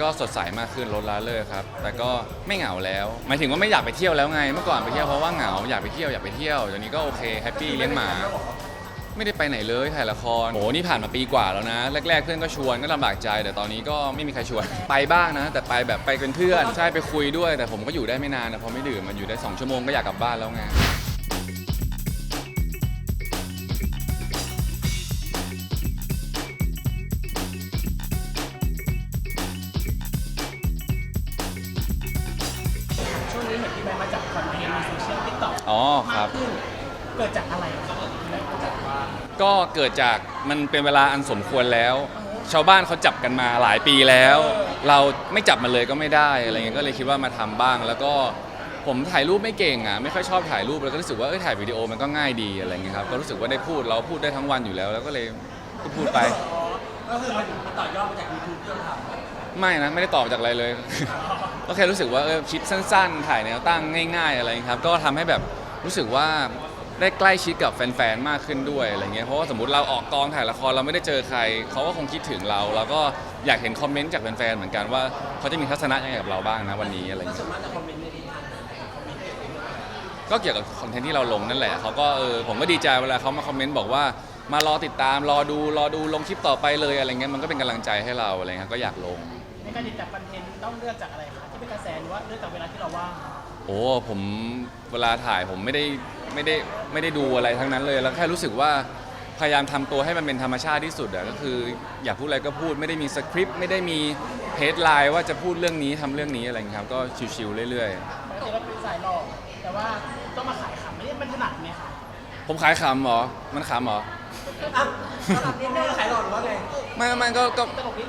ก็สดใสมากขึ้นลดละเลิกครับ แต่ก็ไม่เหงาแล้วหมายถึงว่าไม่อยากไปเที่ยวแล้วไง เมื่อก่อนไปเที่ยวเพราะว่าเหงาอยากไปเที่ยวอยากไปเที่ยวเดี๋ยวนี้ก็โอเคแฮปปี้เลี้ยงหมา ไม่ได้ไปไหนเลยถ่ายละครโหนี่ผ่านมาปีกว่าแล้วนะ แรก ๆ เพื่อนก็ชวนก็ลำบากใจแต่ตอนนี้ก็ไม่มีใครชวน ไปบ้างนะ แต่ไปแบบไปเป็นเพื่อนใช่ไปคุยด้วย แต่ผมก็อยู่ได้ไม่นานนะเพราะไม่ดื่มมันอยู่ได้สองชั่วโมงก็อยากกลับบ้านแล้วไง อกอ๋อคมารักบขึ้นเกิดจากอะไรครับพี่แบงค์มาจับว่าก็เกิดจากมันเป็นเวลาอันสมควรแล้ว ชาวบ้านเขาจับกันมาหลายปีแล้ว เราไม่จับมันเลยก็ไม่ได้อะไรเงี้ยก็เลยคิดว่ามาทำบ้าง แล้วก็ผมถ่ายรูปไม่เก่งอะไม่ค่อยชอบถ่ายรูปแล้วก็รู้สึกว่าเออถ่ายวิดีโอมันก็ง่ายดีอะไรเงี้ยครับก็รู้สึกว่าได้พูดเราพูดได้ทั้งวันอยู่แล้ว แล้วก็เลยก็พูดไปอ๋อก็คือมันมันต่อยอดมาจากยูทูบที่เราท ไม่นะ ไม่ได้ตอบจากอะไรเลย ก็แค่รู้สึกว่าเออคลิปสั้นๆ ถ่ายแนวตั้งง่าย ๆ อะไรเงี้ยครับ ก็ทำให้แบบรู้สึกว่าได้ใกล้ชิดกับแฟนๆ มากขึ้นด้วยอะไรเงี้ย เพราะว่าสมมติเราออกกองถ่ายละครเราไม่ได้เจอใคร เขาก็คงคิดถึงเราแล้วก็อยากเห็นคอมเมนต์จากแฟนๆ เหมือนกันว่าเขาจะมีทัศนะยังไงกับเราบ้างนะวันนี้อะไรเงี้ย ก็เกี่ยวกับคอนเทนต์ที่เราลงนั่นแหละเขาก็เออผมก็ดีใจเวลาเขามาคอมเมนต์บอกว่ามารอติดตามรอดูรอดูลงคลิปต่อไปเลยอะไรเงี้ยมันก็เป็นกำลังใจให้เราอะไรเงี้ยก็อยากลง การติดจับคอนเทนต์ต้องเลือกจากอะไรคะที่เป็นกระแสหรือว่าเลือกจากเวลาที่เราว่างโอ้ผมเวลาถ่ายผมไม่ได้ไม่ได้ไม่ได้ดูอะไรทั้งนั้นเลย แล้วแค่รู้สึกว่าพยายามทำตัวให้มันเป็นธรรมชาติที่สุดอะก็คืออยากพูดอะไรก็พูดไม่ได้มีสคริปต์ไม่ได้มีเฮดไลน์ว่าจะพูดเรื่องนี้ทำเรื่องนี้อะไรอย่างเงี้ยครับก็ชิวๆเรื่อยปกติเราเป็นสายหล่อแต่ว่าต้องมาขายขำไม่ได้มันถนัดไหมคะ ๆ ผมขายขำเหรอมันขำเหรอ อะถนัดนิดนึงขายหล่อหรือว่าไงไม่ไม่ก็ก็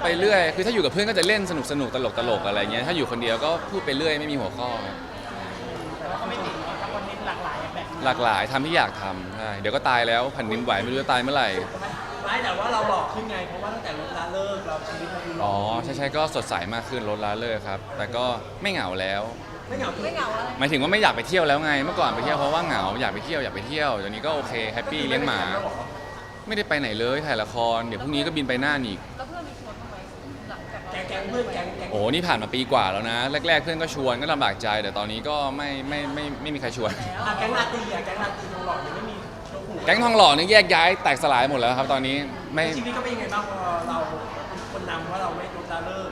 ไปเรื่อย คือถ้าอยู่กับเพื่อนก็จะเล่นสนุกสนุกตลกตลกอะไรเงี้ย ถ้าอยู่คนเดียวก็พูดไปเรื่อยไม่มีหัวข้อครับแต่ว่าก็ไม่ติดเนาะทำคอนเทนต์หลากหลายแบบนี้หลากหลายทำที่อยากทำใช่เดี๋ยวก็ตายแล้วแผ่นดินไหวไม่รู้จะตายเมื่อไหร่ ไม่แต่ว่าเราหล่อขึ้นไง เพราะว่าตั้งแต่ลดละเลิกเราชีวิตเราดูหล่อ๋ออใช่ใช่ก็สดใสมากขึ้นลดละเลิกครับ แต่ก็ไม่เหงาแล้ว ไม่เหงาไม่เหงาอะไรหมายถึงว่าไม่อยากไปเที่ยวแล้วไง เมื่อก่อนไปเที่ยวเพราะว่าเหงาอยากไปเที่ยวอยากไปเที่ยวเดี๋ยวนี้ก็โอเคแฮปปี้เลี้ยงหมา ไม่ได้ไปไหนเลยถ่ายละครเดี๋ยวพรุ่งนี้ก็บินไปน่านอีกแล้วเพื่อนมีชวนบ้างไหมหลังจากแก๊งแก๊งเพื่อนแก๊งแก๊งโอ้นี่ผ่านมาปีกว่าแล้วนะ แรก ๆ เพื่อนก็ชวนก็ลำบากใจแต่ตอนนี้ก็ไม่ไม่ไม่ไม่มีใครชวน อะแก๊งลาตรีอะแก๊งลาตรีทองหล่อยังไม่มีโชว์หัวแก๊งทองหล่อนี่แยกย้ายแตกสลายหมดแล้วครับ ตอนนี้ไม่ชีวิตก็เป็นยังไงบ้างพอเราคนนำว่าเราไม่ลดละเลิก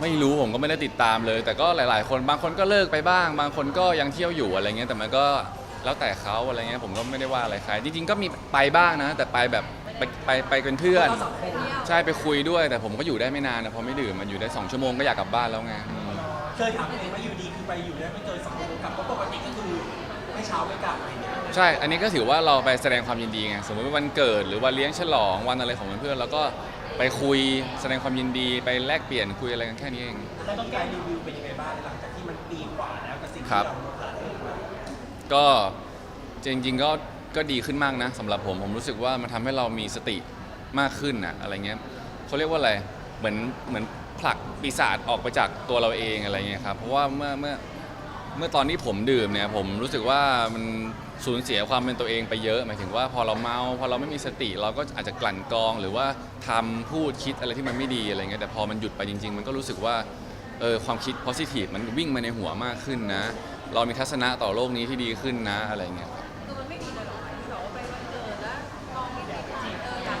ไม่รู้ผมก็ไม่ได้ติดตามเลย แต่ก็หลาย ๆ คนบางคนก็เลิกไปบ้าง บางคนก็ยังเที่ยวอยู่อะไรเงี้ยแต่มันก็ แล้วแต่เขาอะไรเงี้ยผมก็ไม่ได้ว่าอะไรใครจริงๆก็มีไปบ้างนะ แต่ไปแบบไปไปไปเป็นเพื่อนเราสังคมใช่ไปคุยด้วย แต่ผมก็อยู่ได้ไม่นานนะเพราะไม่ดื่มมันอยู่ได้2ชั่วโมงก็อยากกลับบ้านแล้วไงอืมเคยถามตัวเองว่าอยู่ดีคือไปอยู่ได้ไม่เกินสองชั่วโมงกลับเพราะปกติก็คือไม่เช้าไม่กลับอะไรเงี้ยใช่ อันนี้ก็ถือว่าเราไปแสดงความยินดีไง สมมติว่าวันเกิดหรือว่าเลี้ยงฉลองวันอะไรของเพื่อนๆแล้วก็ไปคุยแสดงความยินดีไปแลกเปลี่ยนคุยอะไรกันแค่นี้เองแล้วต้องการรีวิวเป็นยังไงบ้างหลังจากที่มันปีกว่าแล้วกับสิ่งครัที่บเราลดละเลิกมา ก็จริงๆก็ก็ดีขึ้นมากนะสำหรับผมผมรู้สึกว่ามันทำให้เรามีสติมากขึ้นอะอะไรเงี้ยเขาเรียกว่าอะไรเหมือนเหมือนผลักปีศาจออกไปจากตัวเราเองอะไรเงี้ยครับเพราะว่าเมื่อเมื่อเมื่อตอนที่ผมดื่มเนี่ยผมรู้สึกว่ามันสูญเสียความเป็นตัวเองไปเยอะ หมายถึงว่าพอเราเมาพอเราไม่มีสติ เราก็อาจจะกลั่นกรองหรือว่าทำพูดคิดอะไรที่มันไม่ดีอะไรเงี้ยแต่พอมันหยุดไปจริง ๆ มันก็รู้สึกว่าเออความคิด positive มันวิ่งมาในหัวมากขึ้นนะ เรามีทัศนะต่อโลกนี้ที่ดีขึ้นนะอะไรเงี้ยครับคือมันไม่มีเลยหรอกที่แบบว่าไปวันเกิดแล้วมองมีเด็กจีบเอออยาก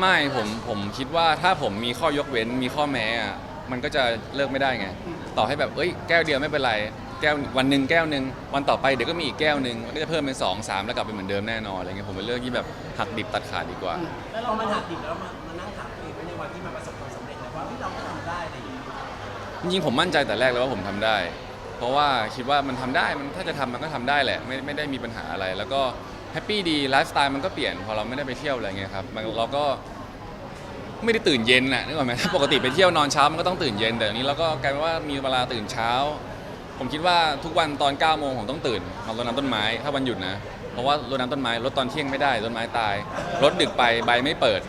ไม่ผมผมคิดว่าถ้าผมมีข้อยกเว้นมีข้อแม้อะมันก็จะเลิกไม่ได้ไง ต่อให้แบบเอ้ยแก้วเดียวไม่เป็นไรแก้ววันหนึ่งแก้วหนึ่งวันต่อไปเดี๋ยวก็มีอีกแก้วหนึ่งมันก็จะเพิ่มเป็นสองสามแล้วกลับไปเหมือนเดิมแน่นอนอะไรเงี้ยผมเป็นเลือกที่แบบหักดิบตัดขาดดีกว่า แล้วเรามาหักดิบแล้วมามานั่งถามตัวเองว่าในวันที่มันประสบความสำเร็จแล้วว่าเฮ้ยเราก็ทำได้อะไรอย่างเงี้ยจริงๆผมมั่นใจแต่แรกแล้วว่าผมทำได้ เพราะว่าคิดว่ามันทำได้มันถ้าจะทำมันก็ทำได้แหละไม่ไม่ได้มีปัญหาอะไร แล้วก็แฮปปี้ดีไลฟ์สไตล์มันก็เปลี่ยนพอเราไม่ได้ไปเที่ยวอะไรเงี้ยครับมันเราก็ไม่ได้ตื่นเย็นน่ะนึกออกไหมปกติไปเที่ยวนอนเช้ามันก็ต้องตื่นเย็นแต่อันนี้เราก็กลายเป็นว่ามีเวลาตื่นเช้า ผมคิดว่าทุกวันตอน9ก้าโมงผมต้องตื่นมารดน้ำต้นไม้ถ้าวันหยุดนะเพราะว่ารดน้ำต้นไม้รดตอนเที่ยงไม่ได้ต้นไม้ตายรดดึกไปใบไม่เปิด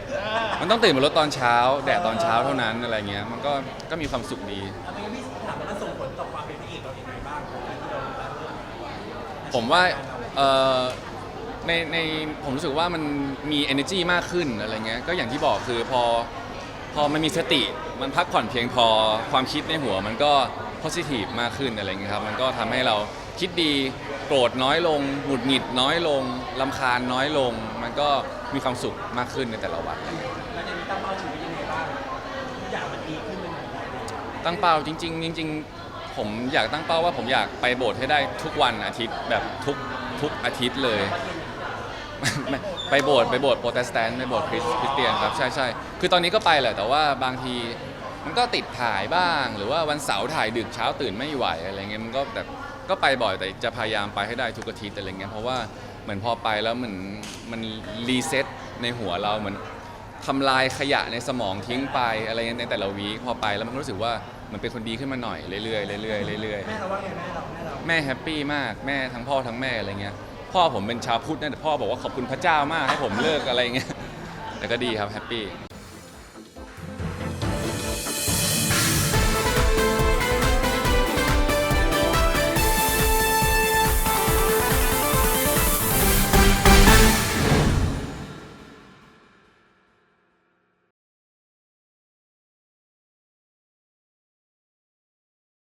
มันต้องตื่นมารดตอนเช้า แดดตอนเช้าเท่านั้นอะไรเงี้ยมันก็ก็มีความสุขดี ผมว่าเอ่อในในผมรู้สึกว่ามันมี energy มากขึ้นอะไรเงี้ยก็อย่างที่บอกคือพอพอมันมีสติมันพักผ่อนเพียงพอความคิดในหัวมันก็ positive มากขึ้นอะไรเงี้ยครับมันก็ทำให้เราคิดดีโกรธน้อยลงหงุดหงิดน้อยลงลำคาญน้อยลง มันก็มีความสุขมากขึ้นในแต่ละวันอะไรเงี้ยแล้วจะมีตั้งเป้าชีวิตยังไงบ้างทุกอย่างมันดีขึ้นเป็นไหนตั้งเป้าจริง ๆ จริง ๆ ผมอยากตั้งเป้าว่าผมอยากไปโบสถ์ให้ได้ทุกวันอาทิตย์แบบทุกทุกอาทิตย์เลยไม่ไปโบสถ์ไปโบสถ์โปรเตสแตนต์ไปโบสถ์คริสคริสเตียนครับใช่ใช่คือตอนนี้ก็ไปแหละแต่ว่าบางทีมันก็ติดถ่ายบ้าง หรือว่าวันเสาร์ถ่ายดึกเช้าตื่นไม่ไหวอะไรเงี้ยมันก็แบบก็ไปบ่อยแต่จะพยายามไปให้ได้ทุกอาทิตย์อะไรเงี้ยเพราะว่าเหมือนพอไปแล้วเหมือนมันรีเซ็ตในหัวเราเหมือนทำลายขยะในสมองทิ้งไปอะไรเงี้ยในแต่ละวีคพอไปแล้วมันรู้สึกว่า มันเป็นคนดีขึ้นมาหน่อยเรื่อยๆเรื่อยๆเรื่อยๆ แม่เราว่าไงแม่เราแม่เราแม่แฮปปี้มากแม่ทั้งพ่อทั้งแม่อะไรเงี้ยพ่อผมเป็นชาวพุทธนะแต่พ่อบอกว่าขอบคุณพระเจ้ามากให้ผมเลิกอะไรเงี้ยแต่ก็ดีครับแฮปปี้